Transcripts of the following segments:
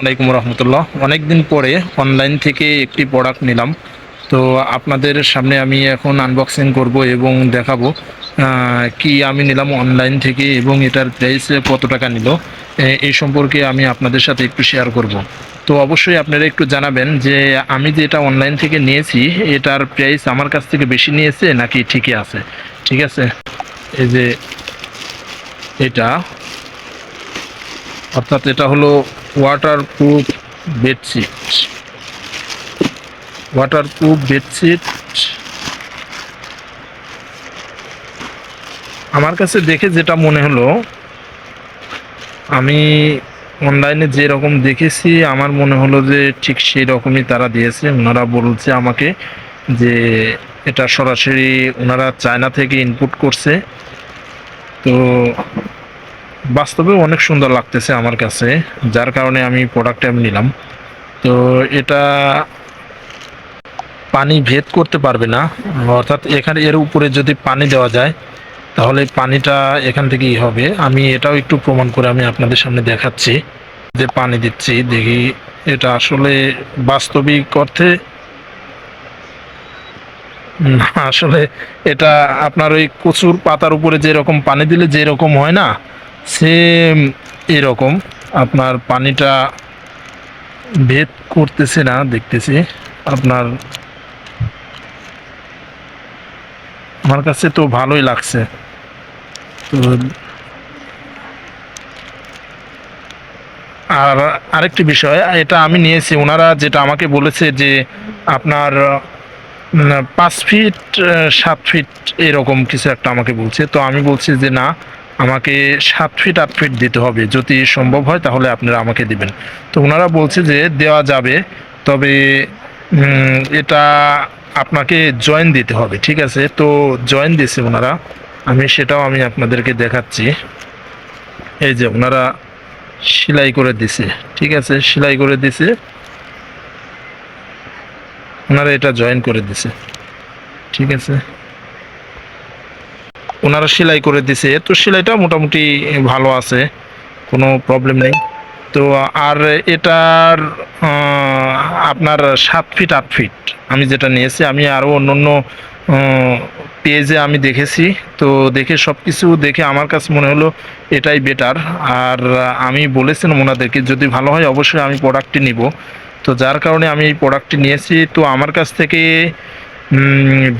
ওয়ালাইকুম রহমতুল্লাহ। অনেকদিন পরে অনলাইন থেকে একটি প্রোডাক্ট নিলাম। তো আপনাদের সামনে আমি এখন আনবক্সিং করব এবং দেখাবো কি আমি নিলাম অনলাইন থেকে এবং এটার প্রাইস কত টাকা নিল। এই সম্পর্কে আমি আপনাদের সাথে একটু শেয়ার করব। তো অবশ্যই আপনারা একটু জানাবেন যে আমি যে এটা অনলাইন থেকে নিয়েছি, এটার প্রাইস আমার কাছ থেকে বেশি নিয়েছে নাকি ঠিকই আছে? ঠিক আছে? এই যে এটা, অর্থাৎ এটা হলো waterproof bedsheet waterproof bedsheet আমার কাছে দেখে যেটা মনে হলো, আমি অনলাইনে যে রকম দেখেছি, আমার মনে হলো যে ঠিক সেই রকমই তারা দিয়েছে। ওনারা বলছে আমাকে যে এটা সরাসরি ওনারা চায়না থেকে ইনপুট করছে। তো বাস্তবে অনেক সুন্দর লাগতেছে আমার কাছে, যার কারণে আমি প্রোডাক্টটা আমি নিলাম। তো এটা পানি ভেদ করতে পারবে না, অর্থাৎ এখানে এর উপরে যদি পানি দেওয়া যায়, তাহলে পানিটা এখান থেকেই হবে। আমি এটাও একটু প্রমাণ করে আমি আপনাদের সামনে দেখাচ্ছি, যে পানি দিচ্ছি। দেখি, এটা আসলে বাস্তবিক অর্থে আসলে এটা আপনার ওই কচুর পাতার উপরে যেরকম পানি দিলে যেরকম হয় না সেম এরকম। আপনার পানিটা ভেদ করতেছে না, দেখতেছি। আপনার আমার কাছে তো ভালোই লাগছে। তো আর আরেকটি বিষয়, এটা আমি নিয়েছি। ওনারা যেটা আমাকে বলেছে যে আপনার পাঁচ ফিট সাত ফিট এরকম কিছু একটা আমাকে বলছে। তো আমি বলছি যে না আমাকে সাত ফিট আট ফিট দিতে হবে। যদি সম্ভব হয়, তাহলে আপনারা আমাকে দিবেন। তো ওনারা বলছে যে, দেওয়া যাবে, তবে এটা আপনাকে জয়েন দিতে হবে, ঠিক আছে? তো জয়েন দিয়েছে ওনারা আমি সেটাও আমি আপনাদেরকে দেখাচ্ছি। এই যে ওনারা সেলাই করে দিছে, ঠিক আছে? সেলাই করে দিছে। ওনারা এটা জয়েন করে দিছে, ঠিক আছে? ওনারা সেলাই করে দিছে। তো সেলাইটা মোটামুটি ভালো আছে, কোনো প্রবলেম নেই। তো আর এটার আপনার সাত ফিট আট ফিট আমি যেটা নিয়েছি, আমি আরও অন্য অন্য পেজে আমি দেখেছি। তো দেখে সব কিছু দেখে আমার কাছে মনে হলো এটাই বেটার আর আমি বলেছিলাম ওনাদেরকে, যদি ভালো হয় অবশ্যই আমি প্রোডাক্টটি নিব। তো যার কারণে আমি এই প্রোডাক্টটি নিয়েছি। তো আমার কাছ থেকে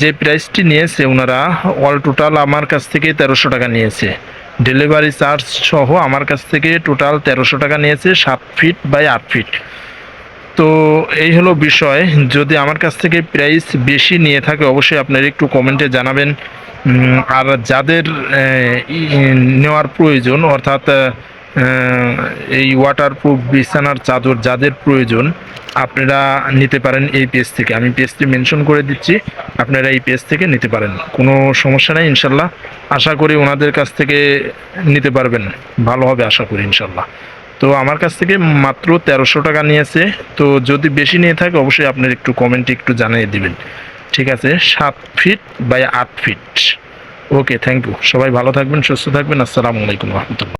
যে প্রাইসটি নিয়েছে ওনারা অল টোটাল আমার কাছ থেকে তেরোশো টাকা নিয়েছে। ডেলিভারি চার্জ সহ আমার কাছ থেকে টোটাল তেরোশো টাকা নিয়েছে, সাত ফিট বাই আট ফিট তো এই হলো বিষয়। যদি আমার কাছ থেকে প্রাইস বেশি নিয়ে থাকে, অবশ্যই আপনারা একটু কমেন্টে জানাবেন। আর যাদের নেওয়ার প্রয়োজন, অর্থাৎ এই ওয়াটারপ্রুফ বিছানার চাদর যাদের প্রয়োজন, আপনারা নিতে পারেন এই পেজ থেকে। আমি পেজটি মেনশন করে দিচ্ছি, আপনারা এই পেজ থেকে নিতে পারেন। কোনো সমস্যা নেই, ইনশাল্লাহ। আশা করি ওনাদের কাছ থেকে নিতে পারবেন। ভালো হবে আশা করি, ইনশাল্লাহ। তো আমার কাছ থেকে মাত্র তেরোশো টাকা নিয়েছে। তো যদি বেশি নিয়ে থাকে, অবশ্যই আপনার একটু কমেন্টে একটু জানিয়ে দিবেন। ঠিক আছে? সাত ফিট বাই আট ফিট ওকে থ্যাংক ইউ সবাই ভালো থাকবেন, সুস্থ থাকবেন। আসসালামু আলাইকুম রহমতুল্লাহ।